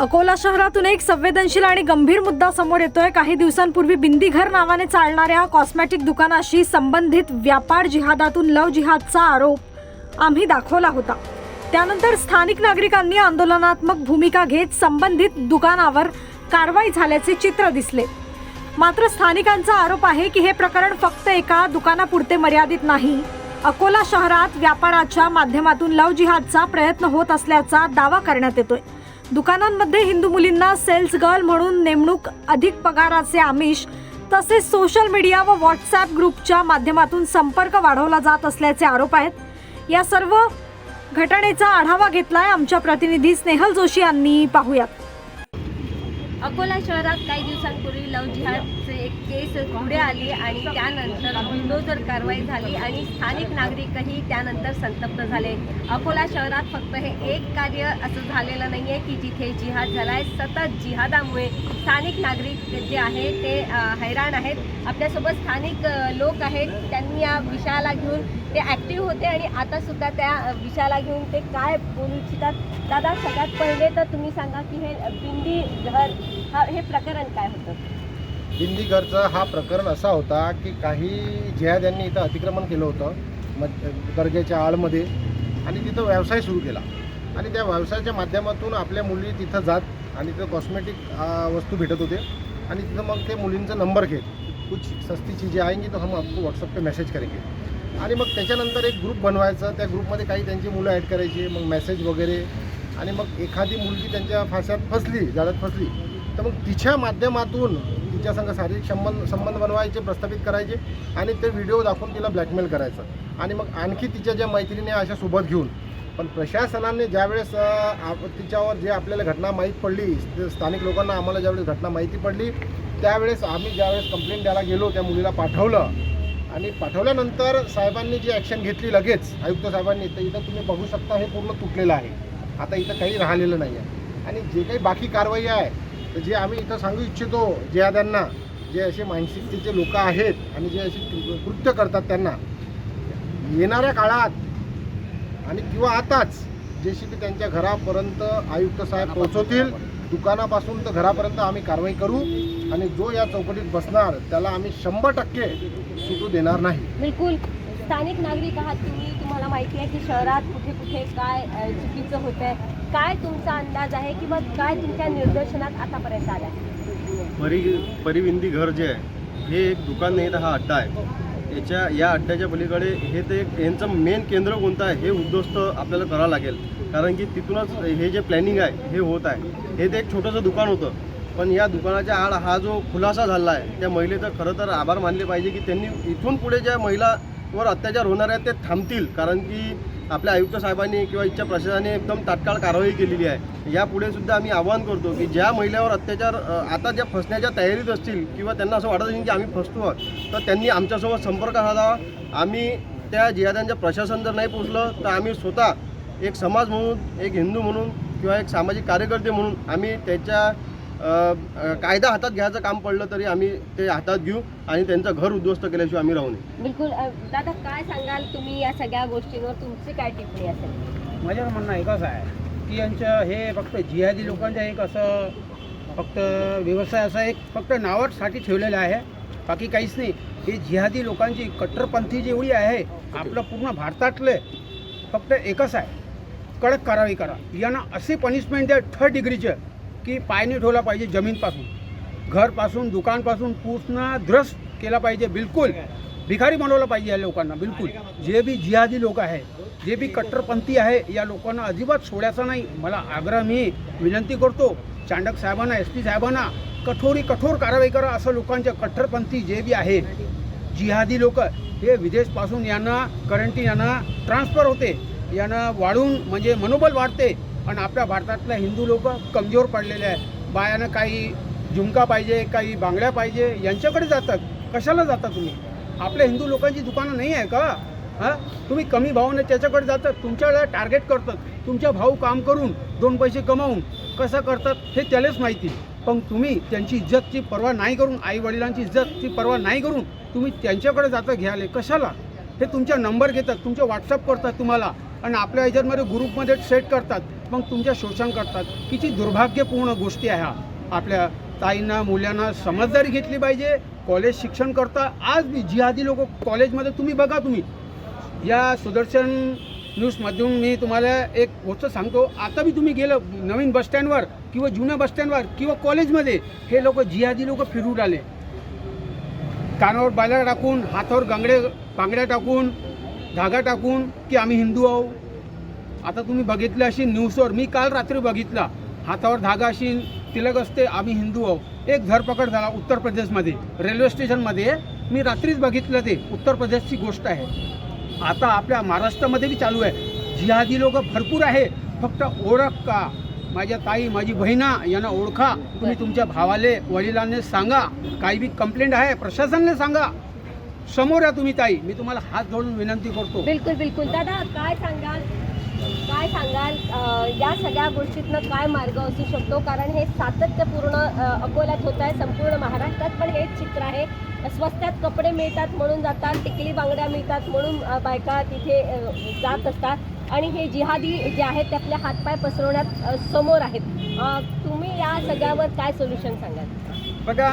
अकोला शहरातून एक संवेदनशील आणि गंभीर मुद्दा समोर येतोय. काही दिवसांपूर्वी बिंदीघर नावाने चालणाऱ्या कॉस्मॅटिक दुकानाशी संबंधित व्यापार जिहादातून लव जिहादचा आरोप आम्ही दाखवला होता. त्यानंतर स्थानिक नागरिकांनी आंदोलनात्मक भूमिका घेत संबंधित दुकानावर कारवाई झाल्याचे चित्र दिसले. मात्र स्थानिकांचा आरोप आहे की हे प्रकरण फक्त एका दुकानापुरते मर्यादित नाही. अकोला शहरात व्यापाराच्या माध्यमातून लव जिहादचा प्रयत्न होत असल्याचा दावा करण्यात येतोय. दुकानांमध्ये हिंदू मुलींना सेल्स गर्ल म्हणून नेमणूक अधिक पगाराचे आमिष तसेच सोशल मीडिया व व्हॉट्सॲप ग्रुपच्या माध्यमातून संपर्क वाढवला जात असल्याचे आरोप आहेत. या सर्व घटनेचा आढावा घेतलाय आमच्या प्रतिनिधी स्नेहल जोशी यांनी. पाहूयात. अकोला शहरात काही दिवसांपूर्वी लव जिहादचे एक केस पुढे आली आणि त्यानंतर बुलडोजर कारवाई झाली आणि स्थानिक नागरिकही त्यानंतर संतप्त झाले. अकोला शहरात फक्त हे एक कार्य असं झालेलं नाही आहे की जिथे जिहाद झाला आहे सतत जिहादामुळे स्थानिक नागरिक जे आहे ते हैराण आहेत. आपल्यासोबत स्थानिक लोक आहेत. त्यांनी या विषयाला घेऊन ते ॲक्टिव्ह होते आणि आता सुद्धा त्या विषयाला घेऊन ते काय बोलू इच्छितात दादा सगळ्यात पहिले तर तुम्ही सांगा की हे बिंदी घर हा हे प्रकरण काय होतं? दिंडीगरचा हा प्रकरण असा होता की काही जिहाद यांनी इथं अतिक्रमण केलं होतं मग दर्ग्याच्या आळमध्ये. आणि तिथं व्यवसाय सुरू केला. आणि त्या व्यवसायाच्या माध्यमातून आपल्या मुली तिथं जात आणि तिथं कॉस्मेटिक वस्तू भेटत होते. आणि तिथं मग ते मुलींचा नंबर घेत. कुछ सस्ती चीजें आएंगी तो हम आपको व्हॉट्सअप पे मेसेज करेंगे. आणि मग त्याच्यानंतर एक ग्रुप बनवायचा. त्या ग्रुपमध्ये काही त्यांची मुलं ॲड करायची मग मेसेज वगैरे. आणि मग एखादी मुलगी त्यांच्या फाशात फसली जाळ्यात फसली तर मग तिच्या माध्यमातून तिच्या संग शारीरिक संबंध संबंध बनवायचे प्रस्थापित करायचे आणि ते व्हिडिओ दाखवून तिला ब्लॅकमेल करायचं. आणि मग आणखी तिच्या ज्या मैत्रिणी अशा सोबत घेऊन. पण प्रशासनाने ज्यावेळेस तिच्यावर जे आपल्याला घटना माहीत पडली ते स्थानिक लोकांना आम्हाला ज्यावेळेस घटना माहिती पडली त्यावेळेस आम्ही ज्यावेळेस कंप्लेंट द्यायला गेलो त्या मुलीला पाठवलं आणि पाठवल्यानंतर साहेबांनी जी ॲक्शन घेतली लगेच आयुक्त साहेबांनी तर इथं तुम्ही बघू शकता हे पूर्ण तुटलेलं आहे. आता इथं काही राहिलेलं नाही आहे आणि जे काही बाकी कारवाई आहे तर जे आम्ही इथं सांगू इच्छितो जिहाद्यांना जे असे मानसिकतेचे लोक आहेत आणि जे असे कृत्य करतात त्यांना येणाऱ्या काळात आणि किंवा आताच जे बी त्यांच्या घरापर्यंत आयुक्त साहेब पोहोचवतील. दुकानापासून तर घरापर्यंत आम्ही कारवाई करू आणि जो या चौकटीत बसणार त्याला आम्ही शंभर टक्के सुटू देणार नाही. बिलकुल. स्थानिक नागरिक आहात तुम्ही तुम्हाला माहिती आहे की शहरात कुठे कुठे काय चुकीचं होत आहे काय तुमचा अंदाज आहे किंवा काय तुमच्या निदर्शनात आतापर्यंत आलं आहे परि परिविंदी घर जे आहे हे एक दुकान नाही तर हा अड्डा आहे. याच्या या अड्ड्याच्या पलीकडे हे ते एक यांचं मेन केंद्र कोणतं आहे हे उद्ध्वस्त आपल्याला करावं लागेल. कारण की तिथूनच हे जे प्लॅनिंग आहे हे होत आहे. हे ते एक छोटंसं दुकान होतं. पण या दुकानाच्या आड हा जो खुलासा झाला आहे त्या महिलेचं खरं तर आभार मानले पाहिजे की त्यांनी इथून पुढे ज्या महिलावर अत्याचार होणार आहेत ते थांबतील. कारण की आपल्या आयुक्त साहेबांनी किंवा इच्छा प्रशासनाने एकदम तात्काळ कारवाई केलेली आहे. यापुढे सुद्धा आम्ही आवाहन करतो की ज्या महिलावर अत्याचार आता ज्या फसण्याच्या तयारीत असतील किंवा त्यांना असं वाटत असेल की आम्ही फसतो आहोत तर त्यांनी आमच्यासोबत संपर्क साधावा. आम्ही त्या जिहाद्यांचं प्रशासन जर नाही पोचलं तर आम्ही स्वतः एक समाज म्हणून एक हिंदू म्हणून किंवा एक सामाजिक कार्यकर्ते म्हणून आम्ही त्याच्या कायदा हातात घ्यायचं काम पडलं तरी आम्ही ते हातात घेऊ आणि त्यांचं घर उद्ध्वस्त केल्याशिवाय आम्ही राहू नये. बिलकुल दादा काय सांगाल तुम्ही या सगळ्या गोष्टींवर? तुमची काय टिप्पणी असेल? माझं म्हणणं एकच आहे की यांचं हे फक्त जिहादी लोकांचं एक असं फक्त व्यवसाय असा एक फक्त नावासाठी ठेवलेलं आहे. बाकी काहीच नाही. हे जिहादी लोकांची कट्टरपंथी जेवढी आहे आपलं पूर्ण भारतातले फक्त एकच आहे. कडक कारवाई करा. यांना असे पनिशमेंट द्या थर्ड डिग्रीचं की पायने ठेवला पाहिजे जमीनपासून. घरपासून दुकानपासून पूर्ण ध्रस्त केला पाहिजे बिलकुल. भिकारी बनवलं पाहिजे या लोकांना बिलकुल. जे बी जिहादी लोक आहे जे बी कट्टरपंथी आहे या लोकांना अजिबात सोडायचा नाही. मला आग्रह मी विनंती करतो चांडक साहेबांना एस पी साहेबांना कठोरी कठोर कारवाई करा असं लोकांच्या कट्टरपंथी जे बी आहे. जिहादी लोक हे विदेशपासून यांना करंटी यांना ट्रान्सफर होते. यांना वाढून म्हणजे मनोबल वाढते. आणि आपल्या भारतातल्या हिंदू लोक कमजोर पडलेले आहे बायानं काही झुमका पाहिजे काही बांगड्या पाहिजे यांच्याकडे जातात. कशाला जाता तुम्ही? आपल्या हिंदू लोकांची दुकानं नाही आहे का? हां? तुम्ही कमी भावाने त्याच्याकडे जातात तुमच्याकडे टार्गेट करतात. तुमच्या भाऊ काम करून दोन पैसे कमावून कसं करतात हे त्यालाच माहिती. पण तुम्ही त्यांची इज्जतची पर्वा नाही करून आई वडिलांची इज्जतची पर्वा नाही करून तुम्ही त्यांच्याकडे जाता घ्यायला. कशाला? हे तुमचा नंबर घेतात तुमचे व्हॉट्सअप करतात तुम्हाला. आणि आपल्या ह्याच्यामध्ये ग्रुपमध्ये सेट करतात. मग तुमच्या शोषण करतात. किती दुर्भाग्यपूर्ण गोष्टी आहे हा. आपल्या ताईंना मुलांना समजदारी घेतली पाहिजे. कॉलेज शिक्षण करता आज बी जिहादी लोक कॉलेजमध्ये तुम्ही बघा तुम्ही. या सुदर्शन न्यूजमधून मी तुम्हाला एक गोष्ट सांगतो. आता बी तुम्ही गेलं नवीन बसस्टँडवर किंवा जुन्या बसस्टँडवर किंवा कॉलेजमध्ये हे लोक जिहादी लोक फिरून आले. कानावर बायला टाकून हातावर गांगडे बांगड्या टाकून धागा टाकून की आम्ही हिंदू आहो. आता तुम्ही बघितलं अशी न्यूजवर मी काल रात्री बघितला. हातावर धागा अशी तिलक असते आम्ही हिंदू आहो. एक धरपकड झाला उत्तर प्रदेशमध्ये रेल्वे स्टेशनमध्ये. मी रात्रीच बघितलं ते उत्तर प्रदेशची गोष्ट आहे. आता आपल्या महाराष्ट्रामध्ये बी चालू आहे. जिहादी लोक भरपूर आहे. फक्त ओळख का? माझ्या ताई माझी बहिणा यांना ओळखा. तुम्ही तुमच्या भावाले वडिलांना सांगा. काही बी कंप्लेंट आहे प्रशासनाने सांगा. समोर या तुम्ही ताई. मी तुम्हाला हात जोडून विनंती करतो. बिलकुल बिलकुल. दादा काय सांगाल? काय सांगाल? या सगळ्या गोष्टीतनं काय मार्ग असू शकतो? कारण हे सातत्यपूर्ण अकोल्यात होत आहे संपूर्ण महाराष्ट्रात पण हेच चित्र आहे. स्वस्तात कपडे मिळतात म्हणून जातात टिकली बांगड्या मिळतात म्हणून बायका तिथे जात असतात. आणि हे जिहादी जे आहेत ते आपले हातपाय पसरवण्यात समोर आहेत. तुम्ही या सगळ्यावर काय सोल्युशन सांगाल? बघा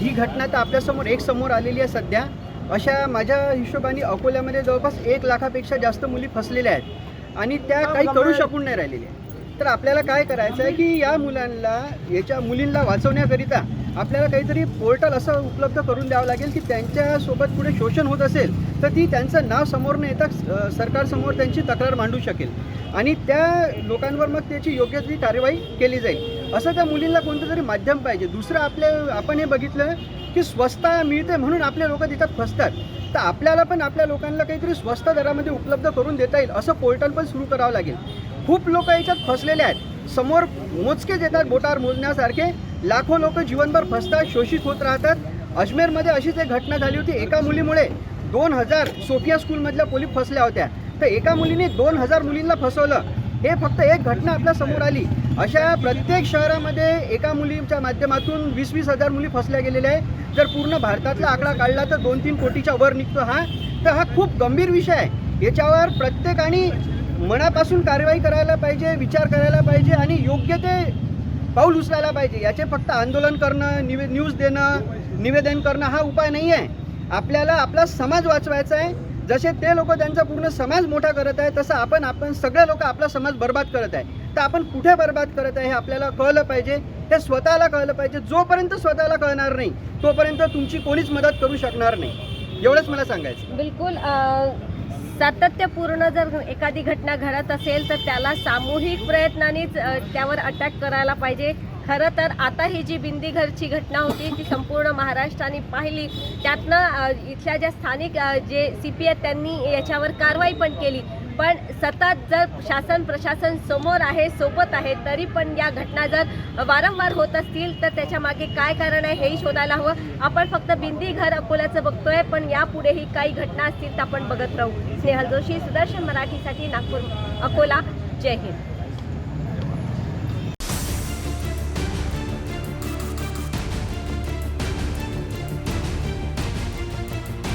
ही घटना तर आपल्यासमोर एक समोर आलेली आहे सध्या. अशा माझ्या हिशोबाने अकोल्यामध्ये जवळपास एक लाखापेक्षा जास्त मुली फसलेल्या आहेत. आणि त्या काही करू शकून नाही राहिलेल्या तर आपल्याला काय करायचं आहे की या मुलांना याच्या मुलींना वाचवण्याकरिता आपल्याला काहीतरी पोर्टल असं उपलब्ध करून द्यावं लागेल की त्यांच्यासोबत पुढे शोषण होत असेल तर ती त्यांचं नाव समोर न येता सरकारसमोर त्यांची तक्रार मांडू शकेल. आणि त्या लोकांवर मग त्याची योग्य ती कार्यवाही केली जाईल. असं त्या मुलींना कोणतं तरी माध्यम पाहिजे. दुसरं आपल्या आपण हे बघितलं की स्वस्ता मिळते म्हणून आपले लोक तिथं फसतात. तर आपल्याला पण आपल्या लोकांना काहीतरी स्वस्त दरामध्ये उपलब्ध करून देता येईल असं पोर्टल पण सुरू करावं लागेल. खूप लोक याच्यात फसलेले आहेत. समोर मोजकेच येतात बोटावर मोजण्यासारखे. लाखो लोक जीवनभर फसतात शोषित होत राहतात. अजमेरमध्ये अशीच एक घटना झाली होती. एका मुलीमुळे दोन हजार सोफिया स्कूलमधल्या पोलीस फसल्या होत्या. तर एका मुलीने दोन हजार मुलींना फसवलं. हे फक्त एक घटना आपल्यासमोर आली. अशा प्रत्येक शहरामध्ये एका मुलीच्या माध्यमातून वीस वीस हजार मुली फसल्या गेलेल्या आहे जर पूर्ण भारतातला आकडा काढला तर दोन तीन कोटीच्या वर निघतो हा. तर हा खूप गंभीर विषय आहे. याच्यावर प्रत्येकाने मनापासून कारवाई करायला पाहिजे विचार करायला पाहिजे आणि योग्य ते पाऊल उचलायला पाहिजे. याचे फक्त आंदोलन करणं निवे न्यूज देणं निवेदन करणं हा उपाय नाही आहे. आपल्याला आपला समाज वाचवायचा आहे. जसे ते लोक त्यांचा पूर्ण समाज मोठा करत आहे तसं आपण आपण सगळे लोक आपला समाज बर्बाद करत आहे. तर आपण कुठे बर्बाद करत आहे हे आपल्याला कळलं पाहिजे. हे स्वतःला कळलं पाहिजे. जोपर्यंत स्वतःला कळणार नाही तोपर्यंत तुमची कोणीच मदत करू शकणार नाही. एवढंच मला सांगायचं. बिलकुल सातत्यपूर्ण जर एखादी घटना घडत असेल तर त्याला सामूहिक प्रयत्नानेच त्यावर अटॅक करायला पाहिजे. खरं तर आता ही जी बिंदीघरची घटना होती ती संपूर्ण महाराष्ट्राने पाहिली. त्यातनं इथल्या ज्या स्थानिक जे सी पी आहेत त्यांनी याच्यावर कारवाई पण केली. पण सतत जर शासन प्रशासन समोर आहे सोबत आहे तरी पण या घटना जर वारंवार होत असतील तर त्याच्यामागे काय कारण आहे हेही शोधायला हवं. आपण फक्त बिंदी घर अकोल्याचं बघतोय पण यापुढेही काही घटना असतील तर आपण बघत राहू. स्नेहल जोशी सुदर्शन मराठीसाठी नागपूर अकोला. जय हिंद.